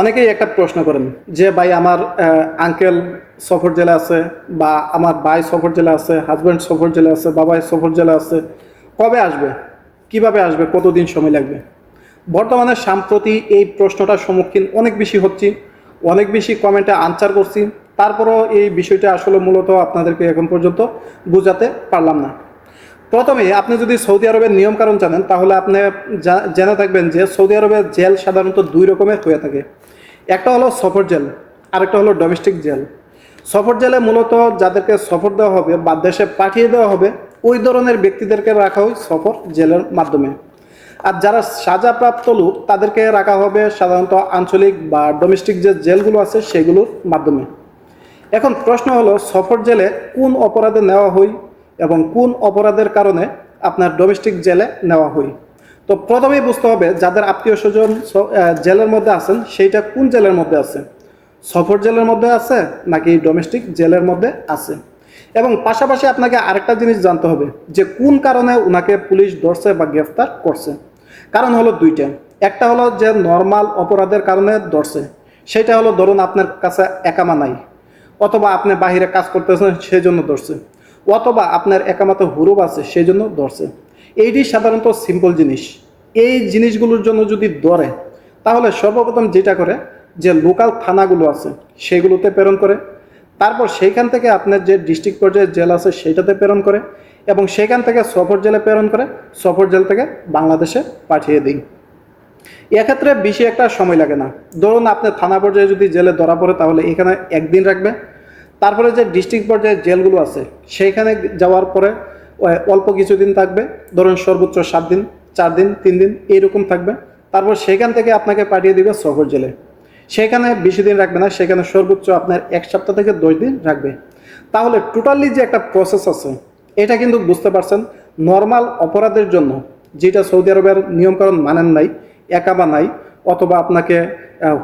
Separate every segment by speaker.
Speaker 1: অনেকেই একটা প্রশ্ন করেন যে, ভাই, আমার আঙ্কেল সফর জেলে আছে বা আমার ভাই সফর জেলে আছে হাজব্যান্ড সফর জেলে আছে, বাবাই সফর জেলে আছে, কবে আসবে? কীভাবে আসবে? কতদিন সময় লাগবে? বর্তমানে সাম্প্রতি এই প্রশ্নটার সম্মুখীন অনেক বেশি হচ্ছি, অনেক বেশি কমেন্টে আনসার করছি, তারপরও এই বিষয়টা আসলে মূলত আপনাদেরকে এখন পর্যন্ত বোঝাতে পারলাম না। প্রথমে, আপনি যদি সৌদি আরবের নিয়মকানুন জানেন, তাহলে আপনি জেনে থাকবেন যে, সৌদি আরবের জেল সাধারণত দুই রকমের হয়ে থাকে। একটা হলো সফর জেল, আরেকটা হলো ডোমেস্টিক জেল। সফর জেলে মূলত যাদেরকে সফর দেওয়া হবে বা দেশে পাঠিয়ে দেওয়া হবে, ওই ধরনের ব্যক্তিদেরকে রাখা হয় সফর জেলের মাধ্যমে। আর যারা সাজাপ্রাপ্ত লোক, তাদেরকে রাখা হবে সাধারণত আঞ্চলিক বা ডোমেস্টিক যে জেলগুলো আছে, সেগুলোর মাধ্যমে। এখন প্রশ্ন হলো, সফর জেলে কোন অপরাধে নেওয়া হয় এবং কোন অপরাধের কারণে আপনার ডোমেস্টিক জেলে নেওয়া হয়? তো প্রথমেই বুঝতে হবে যাদের আত্মীয় স্বজন জেলের মধ্যে আছেন, সেইটা কোন জেলের মধ্যে আছে? সফর জেলের মধ্যে আছে নাকি ডোমেস্টিক জেলের মধ্যে আছে? এবং পাশাপাশি আপনাকে আরেকটা জিনিস জানতে হবে যে কোন কারণে ওনাকে পুলিশ ধরছে বা গ্রেফতার করছে? কারণ হলো দুইটা। একটা হলো যে নর্মাল অপরাধের কারণে ধরছে। সেটা হলো ধরুন আপনার কাছে একামা নাই, অথবা আপনি বাহিরে কাজ করতেছেন সেই জন্য ধরছে। অথবা আপনার একামাতে হুরুব আছে সেই জন্য ধরছে। এইটি সাধারণত সিম্পল জিনিস। এই জিনিসগুলোর জন্য যদি ধরে তাহলে সর্বপ্রথম যেটা করে, যে লোকাল থানাগুলো আছে, সেগুলোতে প্রেরণ করে। তারপর সেইখান থেকে আপনার যে ডিস্ট্রিক্ট পর্যায়ে জেল আছে সেইটাতে প্রেরণ করে এবং সেখান থেকে সফর জেলে প্রেরণ করে, সফর জেল থেকে বাংলাদেশে পাঠিয়ে দিই। এক্ষেত্রে বেশি একটা সময় লাগে না। ধরুন আপনি থানা পর্যায়ে যদি জেলে ধরা পড়ে, তাহলে এখানে একদিন রাখবে। তারপরে যে ডিস্ট্রিক্ট পর্যায়ে জেলগুলো আছে সেইখানে যাওয়ার পরে অল্প কিছুদিন থাকবে, ধরুন সর্বোচ্চ সাত দিন, চার দিন, তিন দিন, এইরকম থাকবে। তারপর সেখান থেকে আপনাকে পাঠিয়ে দিবে সফর জেলে। সেখানে বেশি দিন রাখবে না, সেখানে সর্বোচ্চ আপনার এক সপ্তাহ থেকে দশ দিন রাখবে। তাহলে টোটালি যে একটা প্রসেস আছে, এটা কিন্তু বুঝতে পারছেন নর্মাল অপরাধের জন্য, যেটা সৌদি আরবের নিয়মকানুন মানেন নাই একাবা নাই, অথবা আপনাকে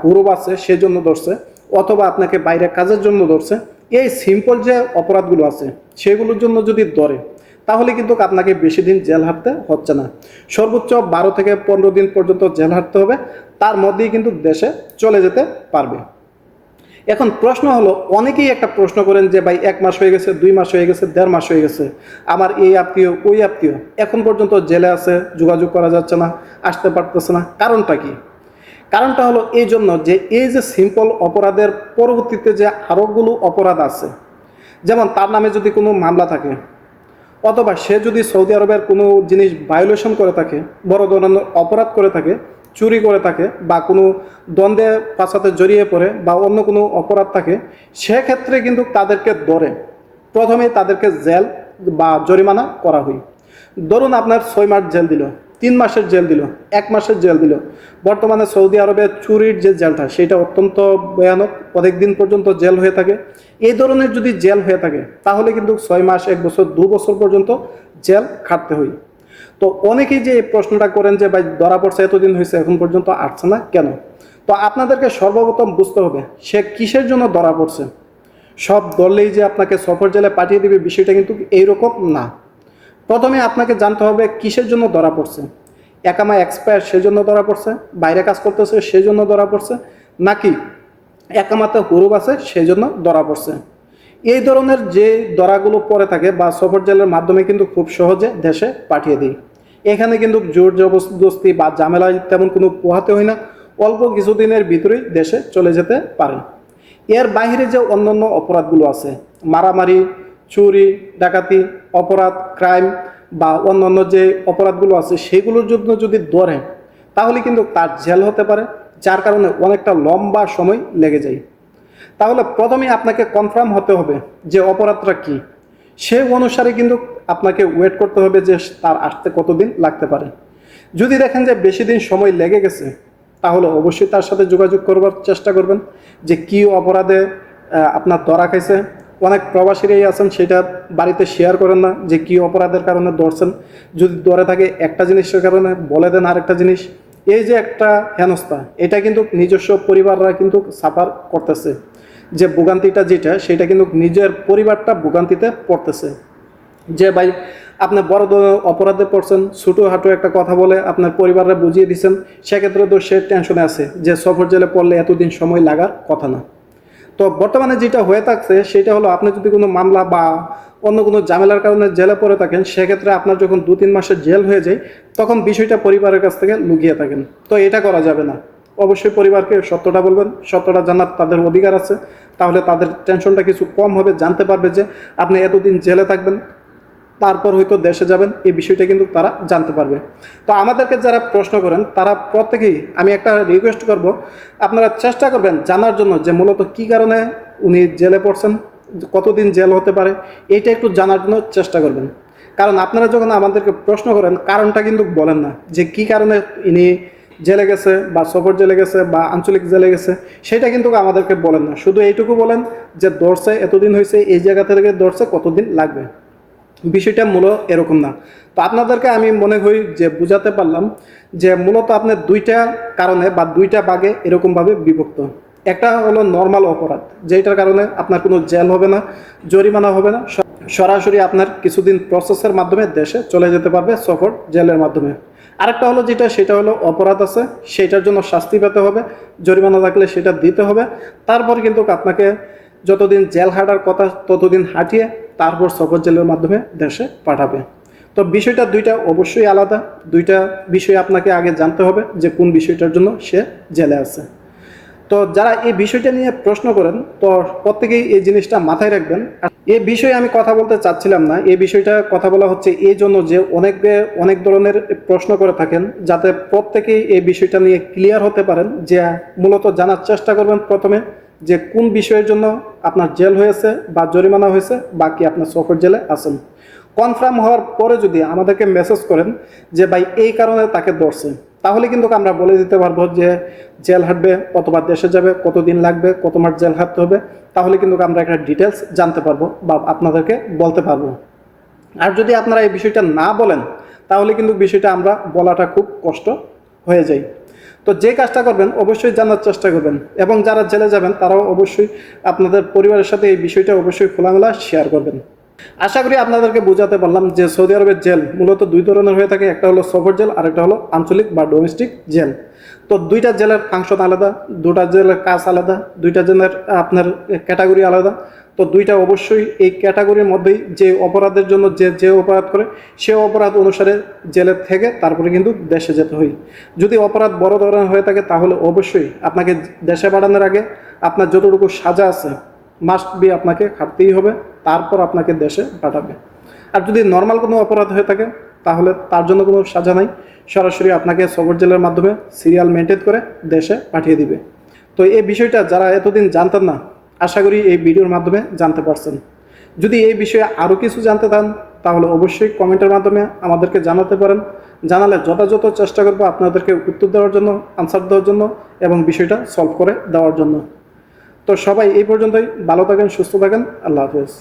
Speaker 1: হুরুব আছে, সেজন্য ধরছে, অথবা আপনাকে বাইরে কাজের জন্য ধরছে, এই সিম্পল যে অপরাধগুলো আছে, সেগুলোর জন্য যদি ধরে তাহলে কিন্তু আপনাকে বেশি দিন জেল হাঁটতে হচ্ছে না। সর্বোচ্চ বারো থেকে পনেরো দিন পর্যন্ত জেল হাঁটতে হবে। তার মধ্যেই কিন্তু দেশে চলে যেতে পারবে। এখন প্রশ্ন হলো, অনেকেই একটা প্রশ্ন করেন যে, ভাই, এক মাস হয়ে গেছে, দুই মাস হয়ে গেছে, দেড় মাস হয়ে গেছে। আমার এই আত্মীয়, ওই আত্মীয়, এখন পর্যন্ত জেলে আছে, যোগাযোগ করা যাচ্ছে না, আসতে পারতেছে না। কারণটা কি? কারণটা হলো এই জন্য যে, এই যে সিম্পল অপরাধের পরবর্তীতে যে আরোগুলো অপরাধ আছে, যেমন তার নামে যদি কোনো মামলা থাকে অথবা সে যদি সৌদি আরবের কোনো জিনিস ভায়োলেশন করে থাকে, বড় ধরনের অপরাধ করে থাকে, চুরি করে থাকে বা কোনো দ্বন্দ্বে পাশাতে জড়িয়ে পড়ে বা অন্য কোনো অপরাধ থাকে, সেক্ষেত্রে কিন্তু তাদেরকে ধরে। প্রথমে তাদেরকে জেল বা জরিমানা করা হয়। ধরুন আপনার ছয় মাস জেল দিল। তিন মাসের জেল দিল, এক মাসের জেল দিল। বর্তমানে সৌদি আরবে চুরির যে জেলটা, সেটা অত্যন্ত ভয়ানক, অনেক দিন পর্যন্ত জেল হয়ে থাকে। এই ধরনের যদি জেল হয়ে থাকে, তাহলে কিন্তু ছয় মাস, এক বছর, দু বছর পর্যন্ত জেল খাটতে হয়। তো অনেকেই যে প্রশ্নটা করেন যে, ভাই, ধরা পড়ছে, এতদিন হয়েছে, এখন পর্যন্ত আসছে না, কেন? তো আপনাদেরকে সর্বপ্রথম বুঝতে হবে, সে কিসের জন্য ধরা পড়ছে? সব ধরলেই যে আপনাকে সফর জেলে পাঠিয়ে দেবে, বিষয়টা কিন্তু এইরকম না। প্রথমে আপনাকে জানতে হবে কিসের জন্য ধরা পড়ছে। একামা এক্সপায়ার সেজন্য ধরা পড়ছে, বাইরে কাজ করতেছে সেজন্য ধরা পড়ছে, নাকি একামাতে হুরুব আছে সেজন্য ধরা পড়ছে। এই ধরনের যে দরাগুলো পরে থাকে বা সফর জেলের মাধ্যমে কিন্তু খুব সহজে দেশে পাঠিয়ে দিই এখানে কিন্তু জোর জবরদস্তি বা ঝামেলায় তেমন কোনো পোহাতে হয় না, অল্প কিছুদিনের ভিতরেই দেশে চলে যেতে পারেন এর বাইরে যে অন্যান্য অপরাধগুলো আছে, মারামারি চুরি, ডাকাতি, অপরাধ, ক্রাইম বা অন্যান্য যে অপরাধগুলো আছে সেগুলোর জন্য যদি ধরে, তাহলে কিন্তু তার জেল হতে পারে, যার কারণে অনেকটা লম্বা সময় লেগে যায়। তাহলে প্রথমে আপনাকে কনফার্ম হতে হবে যে অপরাধটা কি। সে অনুসারে কিন্তু আপনাকে ওয়েট করতে হবে যে তার আসতে কতদিন লাগতে পারে। যদি দেখেন যে বেশি দিন সময় লেগে গেছে, তাহলে অবশ্যই তার সাথে যোগাযোগ করবার চেষ্টা করবেন যে কি অপরাধে আপনার ধরা খাইছে অনেক প্রবাসীরাই আছেন, সেটা বাড়িতে শেয়ার করেন না যে কি অপরাধের কারণে ধরছেন। যদি ধরে থাকে একটা জিনিসের কারণে, বলে দেন আরেকটা জিনিস। এই যে একটা হেনস্থা, এটা কিন্তু নিজস্ব পরিবাররা কিন্তু সাফার করতেছে। যে ভোগান্তিটা যেটা, সেটা কিন্তু নিজের পরিবারটা ভোগান্তিতে পড়তেছে। যে ভাই, আপনি বড় অপরাধে পড়ছেন ছোটো হাঁটো একটা কথা বলে আপনার পরিবারে বুঝিয়ে দিচ্ছেন, সেক্ষেত্রে তো সে টেনশনে আছে যে সফর জেলে পড়লে এতদিন সময় লাগার কথা না। তো বর্তমানে যেটা হয়ে থাকছে, সেটা হলো আপনি যদি কোনো মামলা বা অন্য কোনো ঝামেলার কারণে জেলে পড়ে থাকেন, সেক্ষেত্রে আপনার যখন দু তিন মাসের জেল হয়ে যায়, তখন বিষয়টা পরিবারের কাছ থেকে লুকিয়ে থাকেন। তো এটা করা যাবে না। অবশ্যই পরিবারকে সত্যটা বলবেন, সত্যটা জানার তাদের অধিকার আছে। তাহলে তাদের টেনশনটা কিছু কম হবে, জানতে পারবে যে আপনি এতদিন জেলে থাকবেন তারপর হয়তো দেশে যাবেন, এই বিষয়টা কিন্তু তারা জানতে পারবে। তো আমাদেরকে যারা প্রশ্ন করেন, তারা প্রত্যেকেই আমি একটা রিকোয়েস্ট করব, আপনারা চেষ্টা করবেন জানার জন্য যে মূলত কী কারণে উনি জেলে পড়ছেন, কতদিন জেল হতে পারে, এইটা একটু জানার জন্য চেষ্টা করবেন। কারণ আপনারা যখন আমাদেরকে প্রশ্ন করেন, কারণটা কিন্তু বলেন না যে কী কারণে ইনি জেলে গেছে বা সফর জেলে গেছে বা আঞ্চলিক জেলে গেছে, সেটা কিন্তু আমাদেরকে বলেন না। শুধু এইটুকু বলেন যে দর্শে এতদিন হয়েছে এই জায়গা থেকে দর্শে কতদিন লাগবে। বিষয়টা মূল এরকম না। তো আপনাদেরকে আমি মনে করি যে বুঝাতে পারলাম যে মূলত আপনার দুইটা কারণে বা দুইটা বাগে এরকমভাবে বিভক্ত। একটা হলো নর্মাল অপরাধ যেটার কারণে আপনার কোনো জেল হবে না, জরিমানা হবে না সরাসরি আপনার কিছুদিন প্রসেসের মাধ্যমে দেশে চলে যেতে পারবে সফর জেলের মাধ্যমে। আরেকটা হলো যেটা, সেটা হলো অপরাধ আছে সেটার জন্য শাস্তি পেতে হবে, জরিমানা থাকলে সেটা দিতে হবে। তারপর কিন্তু আপনাকে যতদিন জেল হাঁটার কথা ততদিন হাঁটিয়ে তারপর সফর জেলের মাধ্যমে দেশে পাঠাবে। তো বিষয়টা দুইটা অবশ্যই আলাদা। দুইটা বিষয় আপনাকে আগে জানতে হবে যে কোন বিষয়টার জন্য সে জেলে আছে। তো যারা এই বিষয়টা নিয়ে প্রশ্ন করেন, তো প্রত্যেকেই এই জিনিসটা মাথায় রাখবেন। এই বিষয়ে আমি কথা বলতে চাচ্ছিলাম না। এই বিষয়টা কথা বলা হচ্ছে এই জন্য যে অনেকে অনেক ধরনের প্রশ্ন করে থাকেন, যাতে প্রত্যেকেই এই বিষয়টা নিয়ে ক্লিয়ার হতে পারেন, যে মূলত জানার চেষ্টা করবেন প্রথমে। যে কোন বিষয়ের জন্য আপনার জেল হয়েছে বা জরিমানা হয়েছে, বাকি আপনার সফর জেলে আছেন। কনফার্ম হওয়ার পরে যদি আমাদেরকে মেসেজ করেন যে, ভাই, এই কারণে তাকে ধরছে। তাহলে কিন্তু আমরা বলে দিতে পারব যে, জেল হাঁটবে কতবার দেশে যাবে, কতদিন লাগবে, কত মাস জেল হাঁটতে হবে? তাহলে কিন্তু আমরা একটা ডিটেলস জানতে পারব বা আপনাদেরকে বলতে পারব। আর যদি আপনারা এই বিষয়টা না বলেন, তাহলে কিন্তু বিষয়টা আমরা বলাটা খুব কষ্ট হয়ে যায়। তো যে কাজটা করবেন অবশ্যই জানার চেষ্টা করবেন। এবং যারা জেলে যাবেন, তারাও অবশ্যই আপনাদের পরিবারের সাথে এই বিষয়টা অবশ্যই খোলামেলা শেয়ার করবেন। আশা করি আপনাদেরকে বোঝাতে পারলাম যে সৌদি আরবের জেল মূলত দুই ধরনের হয়ে থাকে। একটা হলো সফর জেল আর একটা হলো আঞ্চলিক বা ডোমেস্টিক জেল। তো দুইটা জেলার ফাংশন আলাদা, দুটা জেলার কাজ আলাদা, দুইটা জেলার আপনার ক্যাটাগরি আলাদা। তো দুইটা অবশ্যই এই ক্যাটাগরির মধ্যেই যে অপরাধের জন্য যে যে অপরাধ করে, সে অপরাধ অনুসারে জেলের থেকে তারপরে কিন্তু দেশে যেতে হয়। যদি অপরাধ বড় ধরনের হয়ে থাকে, তাহলে অবশ্যই আপনাকে দেশে বাড়ানোর আগে আপনার যতটুকু সাজা আছে মাস্ট বি আপনাকে খাটতেই হবে, তারপর আপনাকে দেশে পাঠাবে। আর যদি নর্মাল কোনো অপরাধ হয়ে থাকে তাহলে তার জন্য কোনো সাজা নাই। সরাসরি আপনাকে সবর জেলের মাধ্যমে সিরিয়াল মেনটেন করে দেশে পাঠিয়ে দিবে। তো এই বিষয়টা যারা এতদিন জানতেন না, আশা করি এই ভিডিওর মাধ্যমে জানতে পারছেন। যদি এই বিষয়ে আরও কিছু জানতে চান, তাহলে অবশ্যই কমেন্টের মাধ্যমে আমাদেরকে জানাতে পারেন। জানালে যথাযথ চেষ্টা করব আপনাদেরকে উত্তর দেওয়ার জন্য আনসার দেওয়ার জন্য এবং বিষয়টা সলভ করে দেওয়ার জন্য। তো সবাই এই পর্যন্তই। ভালো থাকেন, সুস্থ থাকেন। আল্লাহ হাফেজ।